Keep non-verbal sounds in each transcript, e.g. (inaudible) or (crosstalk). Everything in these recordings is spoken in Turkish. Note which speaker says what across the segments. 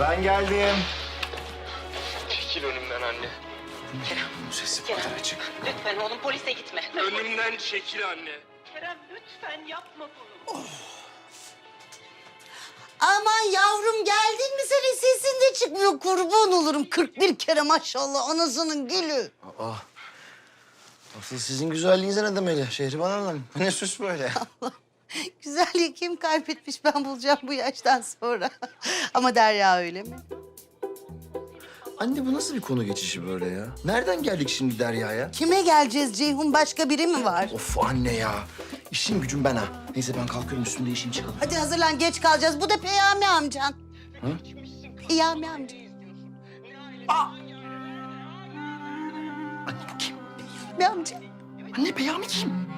Speaker 1: Ben geldim.
Speaker 2: Çekil önümden anne.
Speaker 1: Bu sesi bu kadar açık.
Speaker 3: Lütfen oğlum polise gitme.
Speaker 2: Önümden çekil anne.
Speaker 3: Kerem lütfen yapma bunu.
Speaker 4: Aman yavrum geldin mi senin sesin de çıkmıyor kurban olurum. 41 kere maşallah anasının gülü.
Speaker 1: Aa. Asıl sizin güzelliğinize ne demeli Şehriban Hanım? Bu ne süs böyle? (laughs) (laughs)
Speaker 4: Güzelliği kim kaybetmiş ben bulacağım bu yaştan sonra. (laughs) Ama Derya öyle mi?
Speaker 1: Anne bu nasıl bir konu geçişi böyle ya? Nereden geldik şimdi Derya'ya?
Speaker 4: Kime geleceğiz Ceyhun başka biri mi var?
Speaker 1: Of anne ya. İşim gücüm ben ha. Neyse ben kalkıyorum üstümde işim çıkalım.
Speaker 4: Hadi hazırlan geç kalacağız. Bu da Peyami amcan.
Speaker 1: Hı?
Speaker 4: Peyami amca.
Speaker 1: Anne bu kim?
Speaker 4: Peyami amca.
Speaker 1: Anne Peyami kim?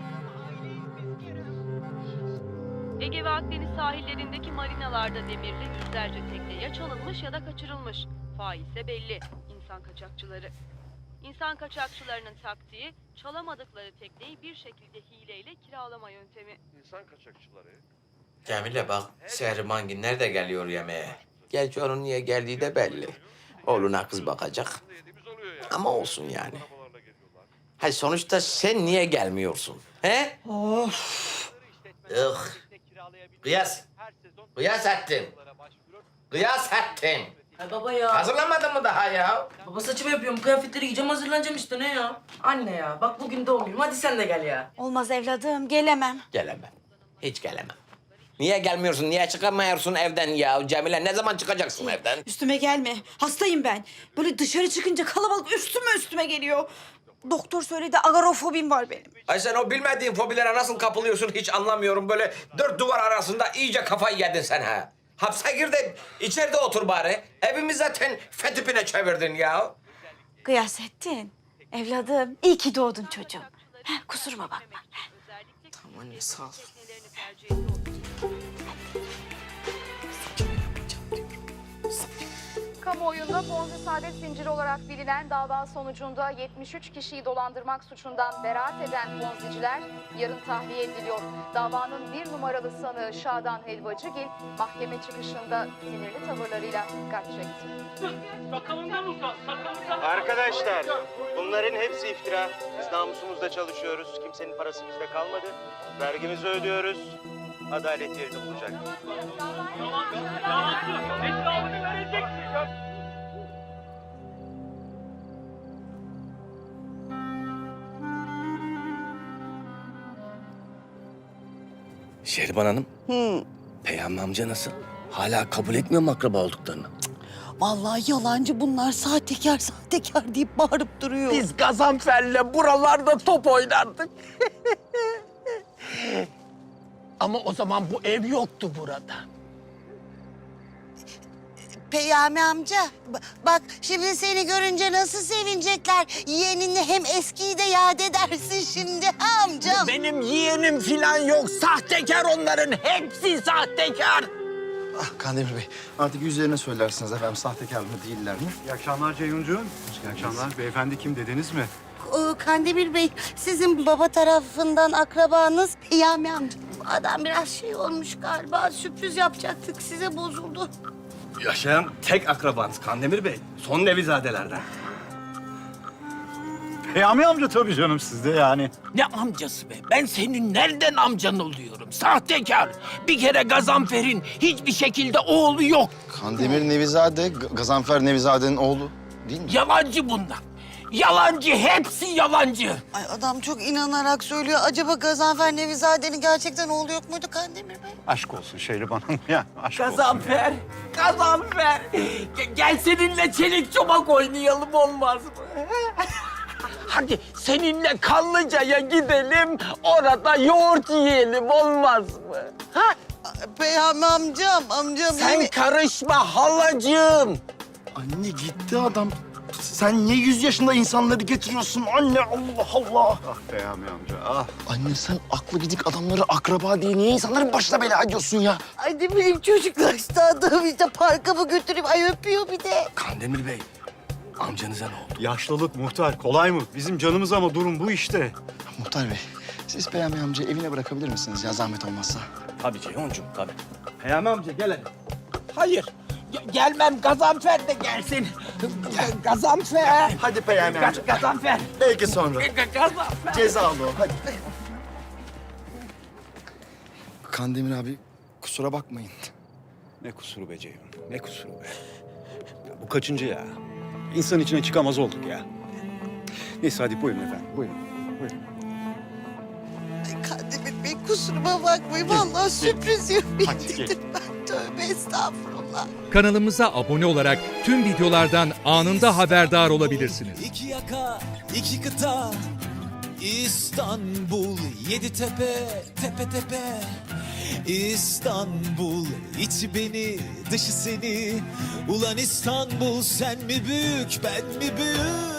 Speaker 5: Ege ve Akdeniz sahillerindeki marinalarda demirli yüzlerce tekne ya çalınmış ya da kaçırılmış. Fail ise belli. İnsan kaçakçıları. İnsan kaçakçılarının taktiği çalamadıkları tekneyi bir şekilde hileyle kiralama yöntemi.
Speaker 2: İnsan kaçakçıları.
Speaker 6: Cemile bak Şehriman nerede geliyor yemeğe? Gerçi onun niye geldiği de belli. Oğluna kız bakacak. Ama olsun yani. Hayır sonuçta sen niye gelmiyorsun? He? Of. Ih. Kıyas. Kıyas ettin. Kıyas ettin.
Speaker 7: Ay baba ya.
Speaker 6: Hazırlamadın mı daha ya?
Speaker 7: Baba saçımı yapıyorum. Kıyafetleri giyeceğim hazırlanacağım işte ne ya? Anne ya bak bugün doğum Hadi sen de gel ya.
Speaker 4: Olmaz evladım gelemem.
Speaker 6: Gelemem. Hiç gelemem. Niye gelmiyorsun? Niye çıkamıyorsun evden ya? Cemile ne zaman çıkacaksın evden?
Speaker 8: Üstüme gelme. Hastayım ben. Böyle dışarı çıkınca kalabalık üstüme üstüme geliyor. Doktor söyledi agorafobim var benim.
Speaker 6: Ay sen o bilmediğin fobilere nasıl kapılıyorsun hiç anlamıyorum. Böyle dört duvar arasında iyice kafayı yedin sen ha. Hapse gir de içeride otur bari. Evimiz zaten fetipine çevirdin ya.
Speaker 8: Gıyasettin. Evladım iyi ki doğdun çocuğum. Heh, kusuruma bakma.
Speaker 6: Tamam anne sağ ol.
Speaker 5: アピール。
Speaker 9: Kamuoyunda Ponzi Saadet Zinciri olarak bilinen dava sonucunda 73 kişiyi dolandırmak suçundan beraat eden Ponziciler yarın tahliye ediliyor. Davanın bir numaralı sanığı Şadan Helvacıgil mahkeme çıkışında sinirli tavırlarıyla dikkat çekti.
Speaker 2: Arkadaşlar bunların hepsi iftira. Biz namusumuzda çalışıyoruz. Kimsenin parası bizde kalmadı. Vergimizi ödüyoruz. Adalet yerini bulacak.
Speaker 10: Şehriban Hanım,
Speaker 4: Hı.
Speaker 10: Peyami amca nasıl? Hala kabul etmiyor mu akraba olduklarını?
Speaker 4: Vallahi yalancı bunlar sahtekar sahtekar deyip bağırıp duruyor.
Speaker 6: Biz Gazanfer'le buralarda top oynardık. (laughs)
Speaker 10: Ama o zaman bu ev yoktu burada.
Speaker 4: Peyami amca ba- bak şimdi seni görünce nasıl sevinecekler. Yeğenini hem eskiyi de yad edersin şimdi ha amcam.
Speaker 10: Benim yeğenim falan yok. Sahtekar onların. Hepsi sahtekar.
Speaker 1: Ah Kandemir Bey. Artık yüzlerine söylersiniz efendim sahtekar mı değiller mi?
Speaker 11: İyi akşamlar Ceyhuncuğum. İyi akşamlar. Beyefendi kim dediniz mi?
Speaker 4: Ee, Kandemir Bey sizin baba tarafından akrabanız Peyami amca. Adam biraz şey olmuş galiba sürpriz yapacaktık size bozuldu.
Speaker 10: Yaşayan tek akrabanız Kandemir Bey. Son nevizadelerden.
Speaker 11: Peyami amca tabii canım sizde yani.
Speaker 10: Ne amcası be? Ben senin nereden amcan oluyorum? Sahtekar. Bir kere Gazanfer'in hiçbir şekilde oğlu yok.
Speaker 1: Kandemir Nevizade, G- Gazanfer Nevizade'nin oğlu değil mi?
Speaker 10: Yalancı bunlar. Yalancı. Hepsi yalancı.
Speaker 4: Ay adam çok inanarak söylüyor. Acaba Gazanfer Nevizade'nin gerçekten oğlu yok muydu Kandemir Bey?
Speaker 11: Aşk olsun Şehriban Hanım ya. Aşk olsun.
Speaker 10: Gazanfer, Gazanfer. Ge- Gel seninle çelik çomak oynayalım olmaz mı? (laughs) Hadi seninle Kanlıca'ya gidelim, orada yoğurt yiyelim olmaz mı? Ha?
Speaker 4: Peyami amcam, amcam.
Speaker 10: Sen
Speaker 4: yemin-
Speaker 10: karışma halacığım.
Speaker 1: Anne gitti adam. Sen niye yüz yaşında insanları getiriyorsun anne Allah Allah.
Speaker 11: Ah Peyami amca ah.
Speaker 1: Anne sen aklı gidik adamları akraba diye niye insanların başına bela ediyorsun ya?
Speaker 4: Ay ne bileyim çocuklar işte adam işte parka mı götüreyim? Ay öpüyor bir de.
Speaker 10: Kandemir Bey, amcanıza ne oldu?
Speaker 11: Yaşlılık muhtar kolay mı? Bizim canımız ama durum bu işte.
Speaker 1: Muhtar Bey, siz Peyami amcayı evine bırakabilir misiniz ya zahmet olmazsa?
Speaker 10: Tabii Ceyhuncuğum, tabii. Peyami amca gel hadi. Hayır, Ge- Gelmem Gazanfer de gelsin. Gazanfer.
Speaker 1: Hadi Peyami amca.
Speaker 10: Gaz- Gazanfer.
Speaker 1: Belki sonra.
Speaker 10: Ga- Gazanfer.
Speaker 1: Cezalı o. Hadi. Kandemir abi kusura bakmayın.
Speaker 11: Ne kusuru be Ceyhun, ne kusuru be. Ya bu kaçıncı ya? İnsan içine çıkamaz olduk ya. Neyse hadi buyurun efendim, buyurun. buyurun.
Speaker 4: Kusuruma bakmayın. Vallahi sürpriz yapayım ben. Tövbe estağfurullah.
Speaker 12: Kanalımıza abone olarak tüm videolardan anında haberdar olabilirsiniz.
Speaker 13: İki yaka, iki kıta, İstanbul, yedi tepe, tepe tepe. İstanbul, içi beni, dışı seni. Ulan İstanbul, sen mi büyük, ben mi büyük?